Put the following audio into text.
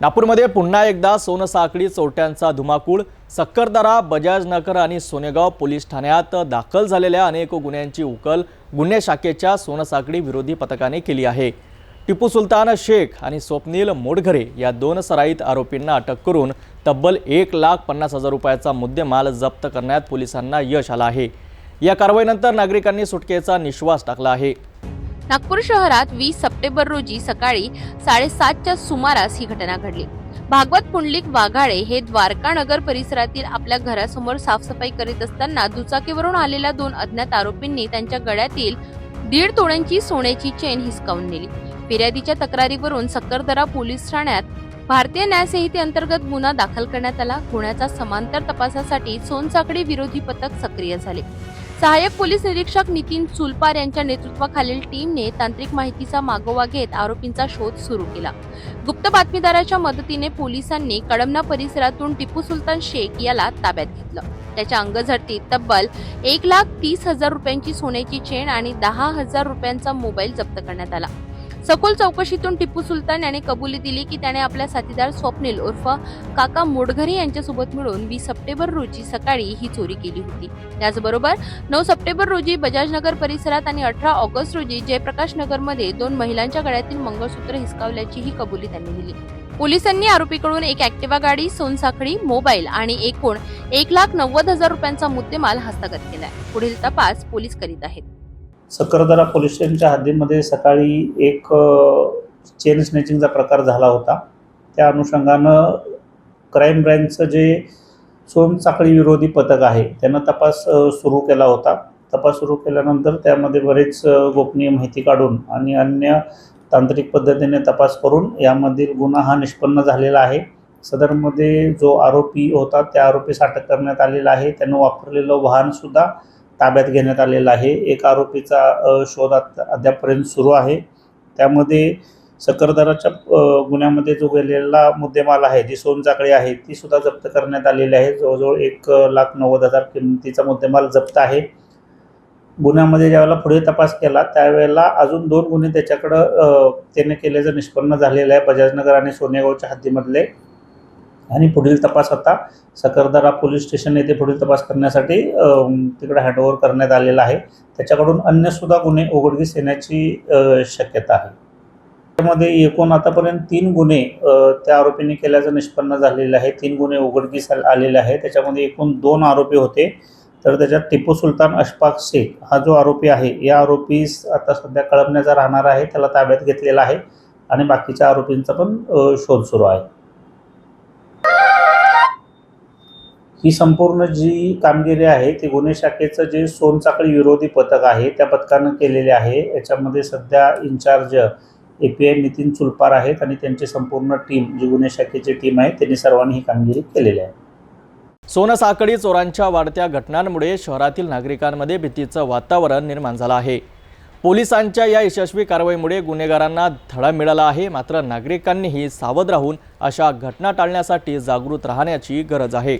नागपूरमध्ये पुन्हा एकदा सोनसाखळी चोरट्यांचा धुमाकूळ. सक्करदरा बजाज नगर आणि सोनेगाव पोलीस ठाण्यात दाखल झालेल्या अनेक गुन्ह्यांची उकल गुन्हे शाखेच्या सोनसाखळी विरोधी पथकाने केली आहे. टिपू सुलतान शेख आणि स्वप्नील मोडघरे या दोन सराईत आरोपींना अटक करून तब्बल एक लाख पन्नास हजार रुपयाचा मुद्देमाल जप्त करण्यात पोलिसांना यश आलं आहे. या कारवाईनंतर नागरिकांनी सुटकेचा निश्वास टाकला आहे. नागपूर शहरात वीस सप्टेंबर रोजी सकाळी साडेसातच्या सुमारास ही घटना घडली. भागवत पुंडलिक वाघाळे हे द्वारका नगर परिसरातील आपल्या घरासमोर साफसफाई करीत असताना दुचाकीवरून आलेल्या दोन अज्ञात आरोपींनी त्यांच्या गळ्यातील दीड तोड्यांची सोन्याची चेन हिसकावून नेली. फिर्यादीच्या तक्रारीवरून सक्करदरा पोलीस ठाण्यात भारतीय न्यायसंहिते अंतर्गत गुन्हा दाखल करण्यात आला. गुन्ह्याचा समांतर तपासासाठी सोनसाखळी विरोधी पथक सक्रिय झाले. सहाय्यक पोलीस निरीक्षक नितीन चुलपार यांच्या नेतृत्वाखालील टीमने तांत्रिक माहितीचा मागोवा घेत आरोपींचा शोध सुरू केला. गुप्त बातमीदाराच्या मदतीने पोलिसांनी कडमना परिसरातून टिपू सुलतान शेख याला ताब्यात घेतलं. त्याच्या अंगझडतीत तब्बल एक लाख तीस हजार रुपयांची सोन्याची चेन आणि दहा हजार रुपयांचा मोबाईल जप्त करण्यात आला. सखोल चौकशीतून टिपू सुलतान याने कबुली दिली की त्याने आपल्या साथीदार स्वप्नील उर्फ काका मोडघरे यांच्यासोबत मिळून वीस सप्टेंबर रोजी सकाळी ही चोरी केली होती. त्याचबरोबर नऊ सप्टेंबर रोजी बजाजनगर परिसरात आणि अठरा ऑगस्ट रोजी जयप्रकाश नगरमध्ये दोन महिलांच्या गळ्यातील मंगळसूत्र हिसकावल्याची ही कबुली त्यांनी दिली. पोलिसांनी आरोपीकडून एक ऍक्टिव्हा गाडी सोनसाखळी मोबाईल आणि एकूण एक लाख नव्वद हजार रुपयांचा मुद्देमाल हस्तगत केलाय. पुढील तपास पोलीस करीत आहेत. सकरदरा पोलीस स्टेशनच्या हद्दीमध्ये सकाळी एक चेन स्नॅचिंगचा प्रकार झाला होता. त्या अनुषंगानं क्राईम ब्रँचचं जे सोनसाखळी विरोधी पथक आहे त्यांना तपास सुरू केला होता. तपास सुरू केल्यानंतर त्यामध्ये बरेच गोपनीय माहिती काढून आणि अन्य तांत्रिक पद्धतीने तपास करून यामधील गुन्हा हा निष्पन्न झालेला आहे. सदरमध्ये जो आरोपी होता त्या आरोपीस अटक करण्यात आलेला आहे. त्यानं वापरलेलं वाहनसुद्धा ताब्यात घेण्यात आलेला आहे. एक आरोपीचा शोध आत- अद्यापपर्यंत सुरू आहे. त्यामध्ये सकरदराच्या गुन्ह्यामध्ये जो गेलेला मुद्देमाल आहे जी सोनचाकळी आहे ती सुद्धा जप्त करण्यात आलेली आहे. जवळजवळ एक लाख नव्वद हजार किमतीचा मुद्देमाल जप्त आहे. गुन्ह्यामध्ये ज्यावेळेला पुढे तपास केला त्यावेळेला अजून दोन गुन्हे त्याच्याकडं त्याने केल्याचं निष्पन्न झालेलं आहे. बजाजनगर आणि सोनेगावच्या हद्दीमधले. आणि पुढील तपास आता सकरदरा पोलीस स्टेशन येथे पुढील तपास करण्यासाठी तिकडे हँडओव्हर करण्यात आलेला आहे. त्याच्याकडून अन्यसुद्धा गुन्हे उघडकीस येण्याची शक्यता आहे. त्यामध्ये एकूण आतापर्यंत तीन गुन्हे त्या आरोपीने केल्याचं निष्पन्न झालेलं आहे. तीन गुन्हे उघडकीस आलेले आहे त्याच्यामध्ये एकूण दोन आरोपी होते. तर त्याच्यात टिपू सुलतान अशफाक शेख हा जो आरोपी आहे या आरोपीस आता सध्या कळपण्याचा राहणार आहे. त्याला ताब्यात घेतलेला आहे. आणि बाकीच्या आरोपींचा पण शोध सुरू आहे. ही संपूर्ण जी कामगिरी आहे ती गुन्हे शाखेचं जे सोनचाकळी विरोधी पथक आहे त्या पथकानं केलेले आहे. याच्यामध्ये सध्या in charge A P I Nitin Chulpar आहेत आणि त्यांची संपूर्ण टीम जी गुन्हे शाखेची टीम आहे त्यांनी सर्वांनी ही कामगिरी केलेली आहे. सोनसाखळी चोरांच्या वाढत्या घटनांमुळे शहरातील नागरिकांमध्ये भीतीचं वातावरण निर्माण झालं आहे. पोलिसांच्या या यशस्वी कारवाईमुळे गुन्हेगारांना धडा मिळाला आहे. मात्र नागरिकांनीही सावध राहून अशा घटना टाळण्यासाठी जागृत राहण्याची गरज आहे.